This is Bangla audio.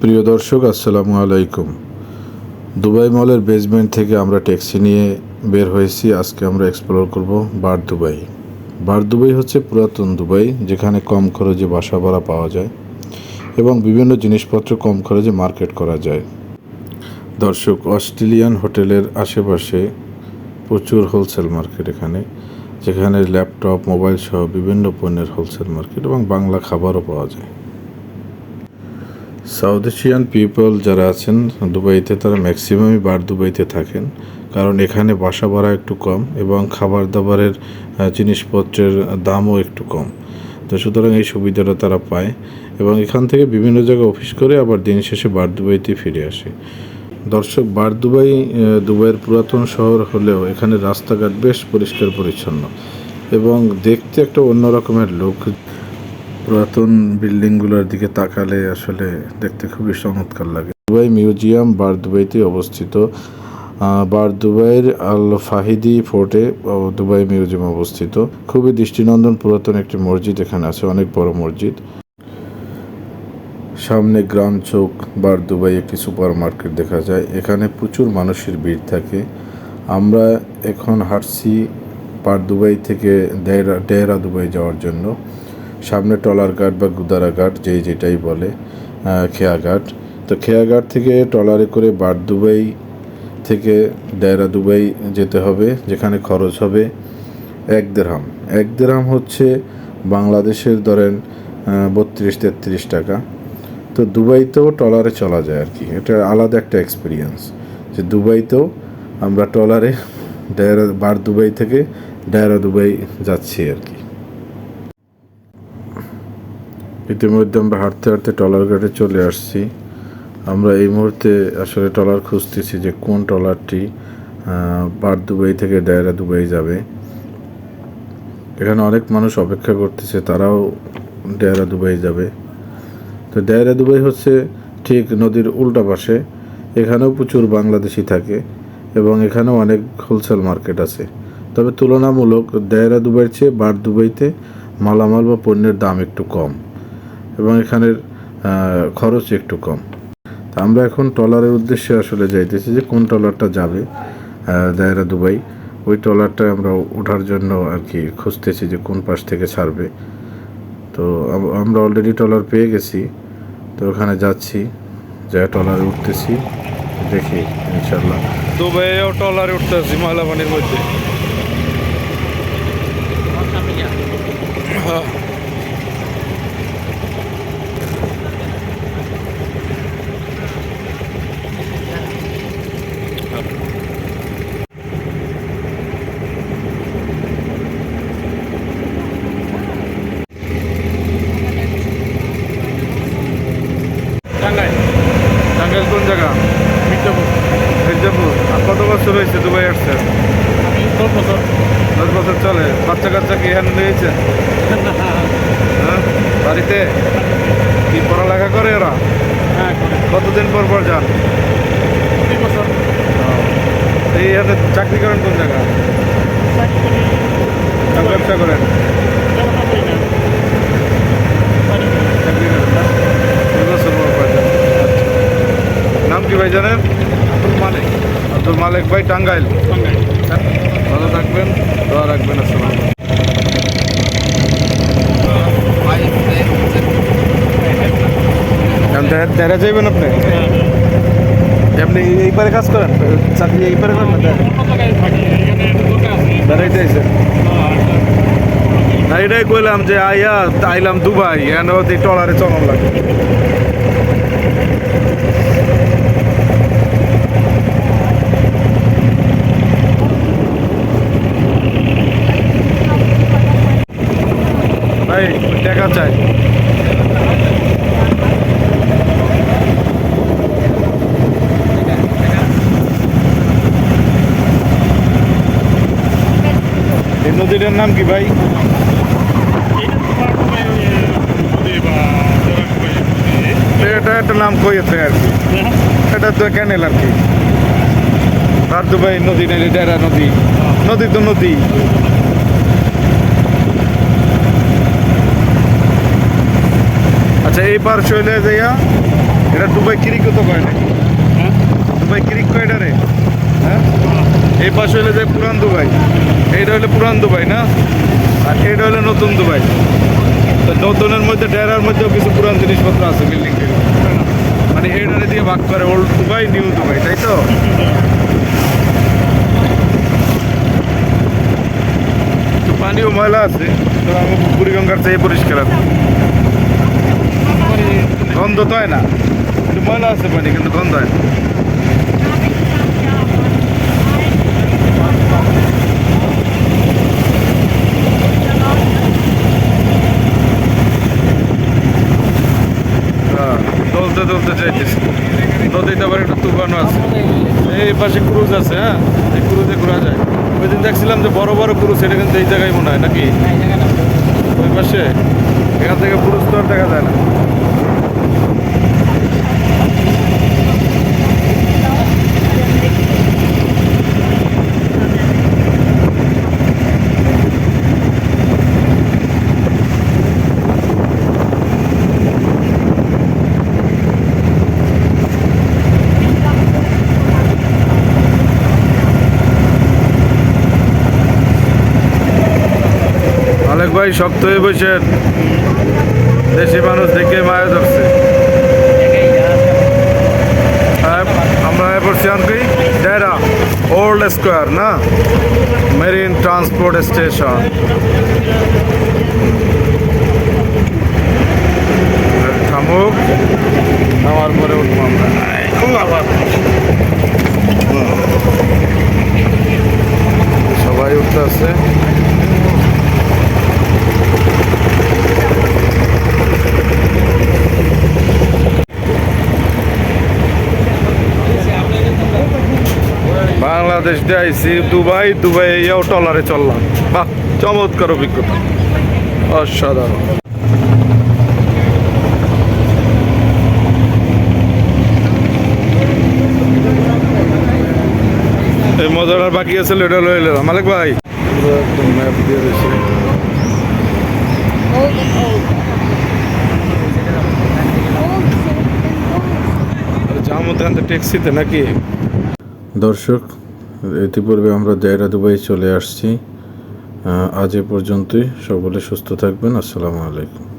প্রিয় দর্শক, আসসালামু আলাইকুম। দুবাই মলের বেসমেন্ট থেকে আমরা ট্যাক্সি নিয়ে বের হয়েছি। আজকে আমরা এক্সপ্লোর করব বার দুবাই। বার দুবাই হচ্ছে পুরাতন দুবাই, যেখানে কম খরচে বাসা ভাড়া পাওয়া যায় এবং বিভিন্ন জিনিসপত্র কম খরচে মার্কেট করা যায়। দর্শক, অস্ট্রেলিয়ান হোটেলের আশেপাশে প্রচুর হোলসেল মার্কেট এখানে, যেখানে ল্যাপটপ মোবাইল সহ বিভিন্ন পণ্যের হোলসেল মার্কেট এবং বাংলা খাবারও পাওয়া যায়। সাউথ এশিয়ান পিপল যারা আছেন দুবাইতে তারা ম্যাক্সিমামই বার দুবাইতে থাকেন। কারণ এখানে বাসা ভাড়া একটু কম এবং খাবার দাবারের জিনিসপত্রের দামও একটু কম। তো সুতরাং এই সুবিধাটা তারা পায় এবং এখান থেকে বিভিন্ন জায়গায় অফিস করে আবার দিন শেষে বার দুবাইতে ফিরে আসে। দর্শক, বার দুবাই দুবাইয়ের পুরাতন শহর হলেও এখানে রাস্তাঘাট বেশ পরিষ্কার পরিচ্ছন্ন এবং দেখতে একটা অন্য রকমের লোক পুরাতন বিল্ডিংগুলোর দিকে তাকালে আসলে দেখতে খুবই চমৎকার লাগে। দুবাই মিউজিয়াম বার দুবাইতে অবস্থিত। বার দুবাইয়ের আল ফাহিদি ফোর্টে দুবাই মিউজিয়াম অবস্থিত। খুবই দৃষ্টিনন্দন পুরাতন একটি মসজিদ এখানে আছে, অনেক বড় মসজিদ। সামনে গ্রাম চৌক, বার দুবাই একটি সুপার মার্কেট দেখা যায়। এখানে প্রচুর মানুষের ভিড় থাকে। আমরা এখন হাঁটছি পার দুবাই থেকে ডেরা ডেরা দুবাই যাওয়ার জন্য। সামনে টলার ঘাট বা গুদারা ঘাট যেই যেটাই বলে আহ, খেয়া ঘাট তো খেয়া ঘাট থেকে টলারে করে বার দুবাই থেকে ডেরা দুবাই যেতে হবে যেখানে খরচ হবে এক দেড়হাম। এক দেড়হাম হচ্ছে বাংলাদেশের ধরেন বত্রিশ তেত্রিশ টাকা। তো দুবাইতেও ট্রলারে চলা যায় আর কি। এটা আলাদা একটা এক্সপিরিয়েন্স যে দুবাইতেও আমরা ট্রলারে ডায়রা বার দুবাই থেকে ডায়রা দুবাই যাচ্ছি আর কি। ইতিমধ্যে আমরা হাঁটতে হাঁটতে ট্রলার ঘাটে চলে আসছি। আমরা এই মুহূর্তে আসলে ট্রলার খুঁজতেছি যে কোন ট্রলারটি আহ, বার দুবাই থেকে ডায়রা দুবাই যাবে। এখানে অনেক মানুষ অপেক্ষা করতেছে তারাও ডায়রা দুবাই যাবে। তো ডায়রা দুবাই হচ্ছে ঠিক নদীর উল্টা পাশে। এখানেও প্রচুর বাংলাদেশি থাকে এবং এখানেও অনেক হোলসেল মার্কেট আছে। তবে তুলনামূলক দায়রা দুবাইয়ের চেয়ে বার দুবাইতে মালামাল বা পণ্যের দাম একটু কম। এবং এখানের খরচ একটু কম। তা আমরা এখন ট্রলারের উদ্দেশ্যে আসলে যাইতেছি যে কোন ট্রলারটা যাবে দায়রা দুবাই। ওই ট্রলারটা আমরা ওঠার জন্য আর কি খুঁজতেছি যে কোন পাশ থেকে ছাড়বে। তো আমরা অলরেডি ট্রলার পেয়ে গেছি। তো ওখানে যাচ্ছি যা ট্রলারে উঠতেছি। দেখি ইনশাল্লাহ দুবাইও টলারে উঠতেছি ময়লা পানির মধ্যে টাঙ্গাইল টাঙ্গাইল কোন জায়গা মির্জাপুর মির্জাপুর আর কত বছর হয়েছে দুবাই আসছে দশ বছর চলে বাচ্চা কাচ্চা কি এখানে নিয়েছে হ্যাঁ? বাড়িতে? কি পড়ালেখা করে ওরা? কতদিন পর পর যান। এই এখানে চাকরি করেন কোন জায়গা ব্যবসা করেন? চাকরি করেন আচ্ছা। নাম কি ভাই জানেন? আব্দুল মালিক। আব্দুল মালিক ভাই টাঙ্গাইল হ্যাঁ, ভালো থাকবেন দোয়া রাখবেন আসসালাম তেরা যাইবেন আপনি? আপনি এই পারে কাজ করেন? চাকরি এই পারে করেন না বেড়াইতে আইসেন এটাই কইলাম যে আইয়া আইলাম দুবাই এন টলারে চলন লাগে। ভাই টাকা চাই। নদীটার নাম কি ভাই? এটা একটা নাম কইছে আর কি। এটা তো ক্যানেল আর কি। আর দুবাই নদী নেই ডেরা নদী। নদী তো নদী। আচ্ছা এই পার চলে যাইয়া এটা দুবাই কিরিকও তো কয় নাকি দুবাই কিরিক কয় এটা রে? হ্যাঁ এই পাশে হলে যে পুরান দুবাই। এইটা হলে পুরান দুবাই না? আর এইটা হলে নতুন দুবাই। তো নতুনের মধ্যে, ডেরার মধ্যেও কিছু পুরান জিনিসপত্র আছে বিল্ডিং মানে এইটারে দিয়ে ভাগ করে ওল্ড দুবাই নিউ দুবাই, তাই তো? পানিও ময়লা আছে। বুড়িগঙ্গার চেয়ে পরিষ্কার আছে। গন্ধ তো হয় না। ময়লা আছে পানি, কিন্তু গন্ধ হয় না। যাইতেছি। নদীতে আবার একটা তুফানও আছে। এই পাশে ক্রুজ আছে হ্যাঁ? এই ক্রুজে ঘোরা যায়। ওই দিন দেখছিলাম যে বড় বড় ক্রুজ, এটা কিন্তু এই জায়গায় মনে হয় নাকি? ওই পাশে? এখান থেকে পুরুষ তো আর দেখা যায় না। ভাই শক্ত হয়ে বসেন দেশি মানুষ দেখে মায়া ধরছে। আমরা পড়ছি আনকি ওল্ড স্কোয়ার, না? Marine transport station. থামুক। নামার পরে উঠবো আমরা আবার সবাই উঠতে আছে বাংলাদেশ দিয়ে আইসি দুবাই দুবাই এও টলারে চললাম। বাহ, চমৎকার অভিজ্ঞতা। অসাধারণ। এই মজাটার বাকি আছে এটা লয়ে এলাম মালিক ভাই। ম্যাপ দিয়ে দিয়েছে ট্যাক্সিতে নাকি? দর্শক ইতিপূর্বে আমরা দেয়রা দুবাই চলে আসছি। আজ এ পর্যন্তই। সকলে সুস্থ থাকবেন। আসসালামু আলাইকুম।